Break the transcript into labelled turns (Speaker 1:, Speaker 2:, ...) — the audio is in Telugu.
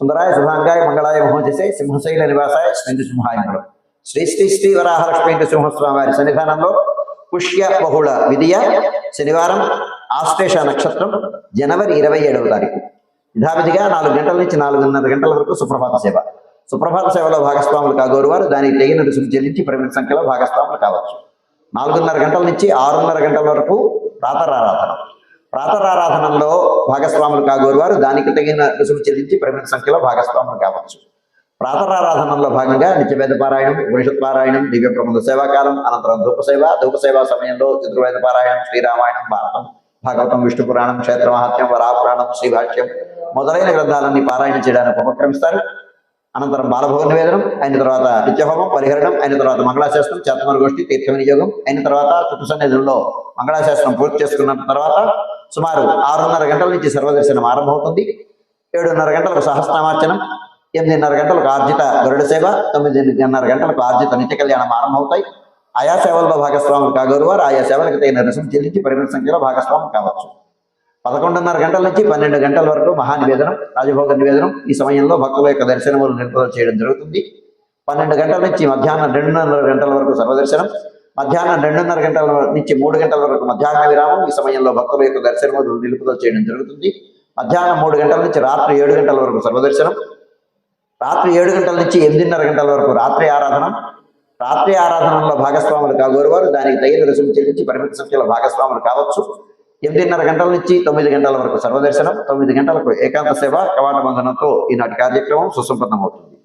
Speaker 1: సుందరాయ శుభాంగాయ మంగళాయ మహోజసే సింహశైల నివాసాయ స్మిందు సింహాయ మంగళం శ్రీ శ్రీ శ్రీ వరాహలక్ష్మీ సింహస్వామి వారి సన్నిధానంలో పుష్య బహుళ విధియ శనివారం ఆశ్లేష నక్షత్రం జనవరి ఇరవై ఏడవ తారీఖు. యథావిధిగా నాలుగు గంటల నుంచి నాలుగున్నర గంటల వరకు సుప్రభాత సేవ. సుప్రభాత సేవలో భాగస్వాములు కాగోరు వారు దానికి తగిన రుసుము చెల్లించి పరిమిత సంఖ్యలో భాగస్వాములు కావచ్చు. నాలుగున్నర గంటల నుంచి ఆరున్నర గంటల వరకు రాతరారాధన ప్రాతరారాధనంలో భాగస్వాములు కాగోరు వారు దానికి తగిన రుసుము చెల్లించి పరిమిత సంఖ్యలో భాగస్వాములు కావచ్చు. ప్రాతరారాధనలో భాగంగా నిత్యవేద పారాయణం ఉపనిషత్ పారాయణం దివ్య ప్రబంధ సేవాకాలం అనంతరం ధూపసేవ ధూపసేవా సమయంలో చతుర్వేద పారాయణం శ్రీరామాయణం భారతం భాగవతం విష్ణు పురాణం క్షేత్ర మహాత్మ్యం వరాపురాణం శ్రీభాష్యం మొదలైన గ్రంథాలన్నీ పారాయణ చేయడానికి ఉపక్రమిస్తారు. అనంతరం బాలభోగ నివేదనం అయిన తర్వాత నిత్యహోమం పరిహరణం అయిన తర్వాత మంగళాశాస్త్రం చేతమర గోష్ఠి తీర్థ వినియోగం అయిన తర్వాత చుట్టు సన్నిధుల్లో మంగళాశాస్త్రం పూర్తి చేసుకున్న తర్వాత సుమారు ఆరున్నర గంటల నుంచి సర్వదర్శనం ఆరంభమవుతుంది. ఏడున్నర గంటలకు సహస్రనామార్చనం ఎనిమిదిన్నర గంటలకు ఆర్జిత గరుడ సేవ తొమ్మిదిన్నర గంటలకు ఆర్జిత నిత్య కళ్యాణం ఆరంభమవుతాయి. ఆయా సేవల్లో భాగస్వాములు కాగోరు వారు ఆయా సేవలకు తగిన రుసుము చెల్లించి పరిమిత సంఖ్యలో భాగస్వాములు కావచ్చు. పదకొండున్నర గంటల నుంచి పన్నెండు గంటల వరకు మహానివేదనం రాజభోగ నివేదనం ఈ సమయంలో భక్తుల యొక్క దర్శనములు నిలుపుదల చేయడం జరుగుతుంది. పన్నెండు గంటల నుంచి మధ్యాహ్నం రెండున్నర గంటల వరకు సర్వదర్శనం మధ్యాహ్నం రెండున్నర గంటల నుంచి మూడు గంటల వరకు మధ్యాహ్న విరామం. ఈ సమయంలో భక్తుల యొక్క దర్శనములు నిలుపుదల చేయడం జరుగుతుంది. మధ్యాహ్నం మూడు గంటల నుంచి రాత్రి ఏడు గంటల వరకు సర్వదర్శనం. రాత్రి ఏడు గంటల నుంచి ఎనిమిదిన్నర గంటల వరకు రాత్రి ఆరాధన. రాత్రి ఆరాధనలో భాగస్వాములు కాగోరువారు. దానికి తగిన రుసుము చెల్లించి పరిమిత సంఖ్యలో భాగస్వాములు కావచ్చు. ఎనిమిదిన్నర గంటల నుంచి తొమ్మిది గంటల వరకు సర్వదర్శనం. తొమ్మిది గంటలకు ఏకాంత సేవ. కవాట బంధనంతో ఈనాటి కార్యక్రమం సుసంపన్నమవుతుంది.